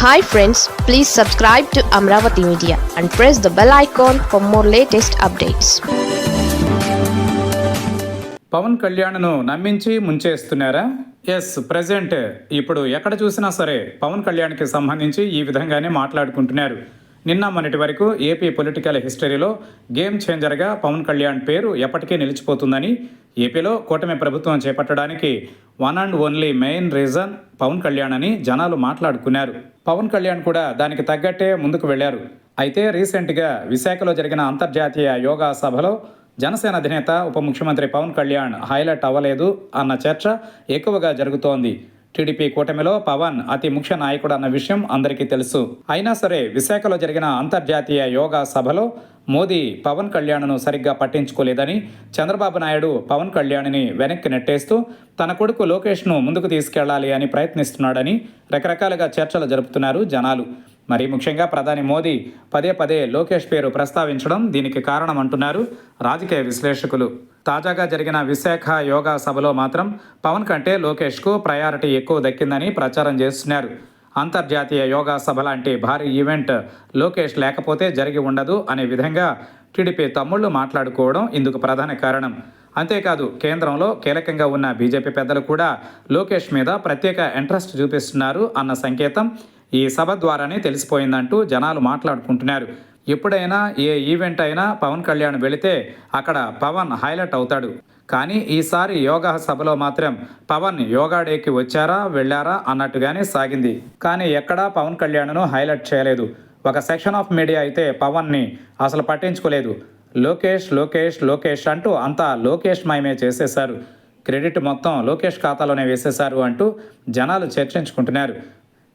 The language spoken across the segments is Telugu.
Hi friends please subscribe to Amaravati media and press the bell icon for more latest updates Pavan కళ్యాణ్ను నమ్మించి ముంచేస్తున్నారా? ఎస్ ప్రజెంట్ ఇప్పుడు ఎక్కడ చూసినా సరే పవన్ కళ్యాణ్కి సంబంధించి ఈ విధంగానే మాట్లాడుకుంటున్నారు. నిన్న మొన్నటి వరకు ఏపీ పొలిటికల్ హిస్టరీలో గేమ్ చేంజర్గా పవన్ కళ్యాణ్ పేరు ఎప్పటికీ నిలిచిపోతుందని ఏపీలో కూటమి ప్రభుత్వం చేపట్టడానికి one and only main reason Pavan Kalyan అని జనాలు మాట్లాడుకున్నారు. పవన్ కళ్యాణ్ కూడా దానికి తగ్గట్టే ముందుకు వెళ్ళారు అయితే రీసెంట్గా విశాఖలో జరిగిన అంతర్జాతీయ యోగా సభలో జనసేన అధినేత ఉప ముఖ్యమంత్రి పవన్ కళ్యాణ్ హైలైట్ అవ్వలేదు అన్న చర్చ ఎక్కువగా జరుగుతోంది. టీడీపీ కూటమిలో పవన్ అతి ముఖ్య నాయకుడు అన్న విషయం అందరికీ తెలుసు. అయినా సరే విశాఖలో జరిగిన అంతర్జాతీయ యోగా సభలో మోదీ పవన్ కళ్యాణ్ను సరిగ్గా పట్టించుకోలేదని చంద్రబాబు నాయుడు పవన్ కళ్యాణ్ని వెనక్కి నెట్టేస్తూ తన కొడుకు లోకేష్ను ముందుకు తీసుకెళ్ళాలి అని ప్రయత్నిస్తున్నాడని రకరకాలుగా చర్చలు జరుపుతున్నారు జనాలు. మరి ముఖ్యంగా ప్రధాని మోదీ పదే పదే లోకేష్ పేరు ప్రస్తావించడం దీనికి కారణం అంటున్నారు రాజకీయ విశ్లేషకులు. తాజాగా జరిగిన విశాఖ యోగా సభలో మాత్రం పవన్ కంటే లోకేష్కు ప్రయారిటీ ఎక్కువ దక్కిందని ప్రచారం చేస్తున్నారు. అంతర్జాతీయ యోగా సభ లాంటి భారీ ఈవెంట్ లోకేష్ లేకపోతే జరిగి ఉండదు అనే విధంగా టీడీపీ తమ్ముళ్ళు మాట్లాడుకోవడం ఇందుకు ప్రధాన కారణం. అంతేకాదు కేంద్రంలో కీలకంగా ఉన్న బీజేపీ పెద్దలు కూడా లోకేష్ మీద ప్రత్యేక ఇంట్రెస్ట్ చూపిస్తున్నారు అన్న సంకేతం ఈ సభ ద్వారానే తెలిసిపోయిందంటూ జనాలు మాట్లాడుకుంటున్నారు. ఎప్పుడైనా ఏ ఈవెంట్ అయినా పవన్ కళ్యాణ్ వెళితే అక్కడ పవన్ హైలైట్ అవుతాడు. కానీ ఈసారి యోగా సభలో మాత్రం పవన్ యోగా డేకి వచ్చారా వెళ్ళారా అన్నట్టుగానే సాగింది. కానీ ఎక్కడా పవన్ కళ్యాణ్ను హైలైట్ చేయలేదు. ఒక సెక్షన్ ఆఫ్ మీడియా అయితే పవన్ని అసలు పట్టించుకోలేదు. లోకేష్ లోకేష్ లోకేష్ అంటూ అంతా లోకేష్ మయమే చేసేశారు. క్రెడిట్ మొత్తం లోకేష్ ఖాతాలోనే వేసేశారు అంటూ జనాలు చర్చించుకుంటున్నారు.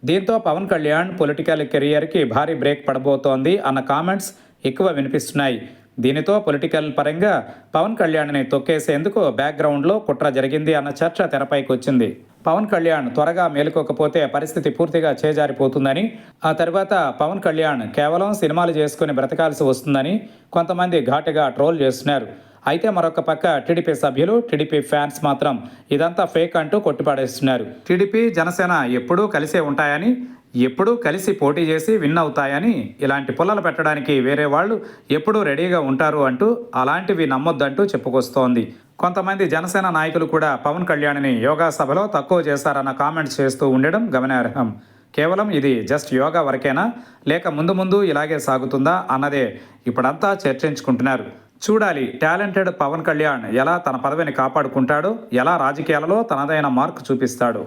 దీంతో పవన్ కళ్యాణ్ పొలిటికల్ కెరియర్కి భారీ బ్రేక్ పడబోతోంది అన్న కామెంట్స్ ఎక్కువ వినిపిస్తున్నాయి. దీనితో పొలిటికల్ పరంగా పవన్ కళ్యాణ్ని తొక్కేసేందుకు బ్యాక్గ్రౌండ్లో కుట్ర జరిగింది అన్న చర్చ తెరపైకి వచ్చింది. పవన్ కళ్యాణ్ త్వరగా మేలుకోకపోతే పరిస్థితి పూర్తిగా చేజారిపోతుందని ఆ తర్వాత పవన్ కళ్యాణ్ కేవలం సినిమాలు చేసుకుని బ్రతకాల్సి వస్తుందని కొంతమంది ఘాటుగా ట్రోల్ చేస్తున్నారు. అయితే మరొక పక్క టీడీపీ సభ్యులు టీడీపీ ఫ్యాన్స్ మాత్రం ఇదంతా ఫేక్ అంటూ కొట్టుపడేస్తున్నారు. టీడీపీ జనసేన ఎప్పుడూ కలిసే ఉంటాయని ఎప్పుడూ కలిసి పోటీ చేసి విన్ అవుతాయని ఇలాంటి పుల్లలు పెట్టడానికి వేరే వాళ్ళు ఎప్పుడూ రెడీగా ఉంటారు అంటూ అలాంటివి నమ్మొద్దంటూ చెప్పుకొస్తోంది. కొంతమంది జనసేన నాయకులు కూడా పవన్ కళ్యాణ్ని యోగా సభలో తక్కువ చేశారన్న కామెంట్స్ చేస్తూ ఉండడం గమనార్హం. కేవలం ఇది జస్ట్ యోగా వరకేనా? లేక ముందు ముందు ఇలాగే సాగుతుందా? అన్నదే ఇప్పుడంతా చర్చించుకుంటున్నారు. చూడాలి. టాలెంటెడ్ పవన్ కళ్యాణ్ ఎలా తన పదవిని కాపాడుకుంటాడో? ఎలా రాజకీయాలలో తనదైన మార్క్ చూపిస్తాడో?